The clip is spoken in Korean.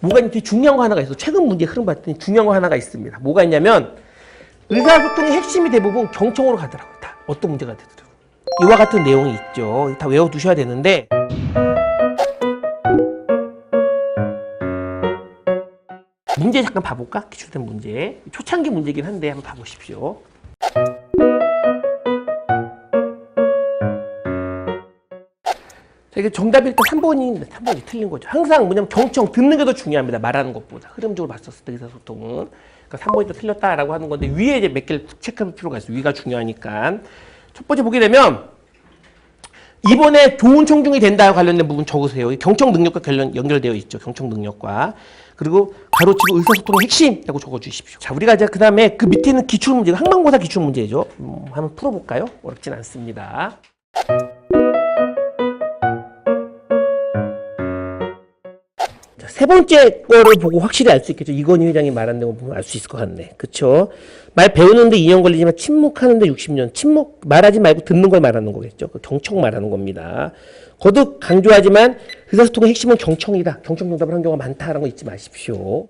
뭐가 되게 중요한 거 하나가 있어. 최근 문제 흐름 봤더니 중요한 거 하나가 있습니다. 뭐가 있냐면 의사소통의 핵심이 대부분 경청으로 가더라고요. 다 어떤 문제가 되더라고요. 이와 같은 내용이 있죠. 다 외워두셔야 되는데 문제 잠깐 봐볼까? 기출된 문제. 초창기 문제긴 한데 한번 봐보십시오. 이게 정답이 일단 3번이, 3번이 틀린 거죠. 항상 뭐냐면 경청, 듣는 게 더 중요합니다. 말하는 것보다. 흐름적으로 봤었을 때 의사소통은. 그러니까 3번이 더 틀렸다라고 하는 건데, 위에 이제 몇 개를 체크할 필요가 있어요. 위가 중요하니까. 첫 번째 보게 되면, 이번에 좋은 청중이 된다 관련된 부분 적으세요. 이 경청 능력과 관련 연결되어 있죠. 경청 능력과. 그리고 가로치고 의사소통의 핵심이라고 적어 주십시오. 자, 우리가 이제 그 다음에 그 밑에 있는 기출 문제가 항만고사 기출 문제죠. 음, 한번 풀어볼까요? 어렵진 않습니다. 세 번째 거를 보고 확실히 알 수 있겠죠. 이건희 회장이 말한 내용 보면 알 수 있을 것 같네. 그쵸? 말 배우는데 2년 걸리지만 침묵하는데 60년. 침묵, 말하지 말고 듣는 걸 말하는 거겠죠. 그 경청 말하는 겁니다. 거듭 강조하지만 의사소통의 핵심은 경청이다. 경청 정답을 한 경우가 많다라는 거 잊지 마십시오.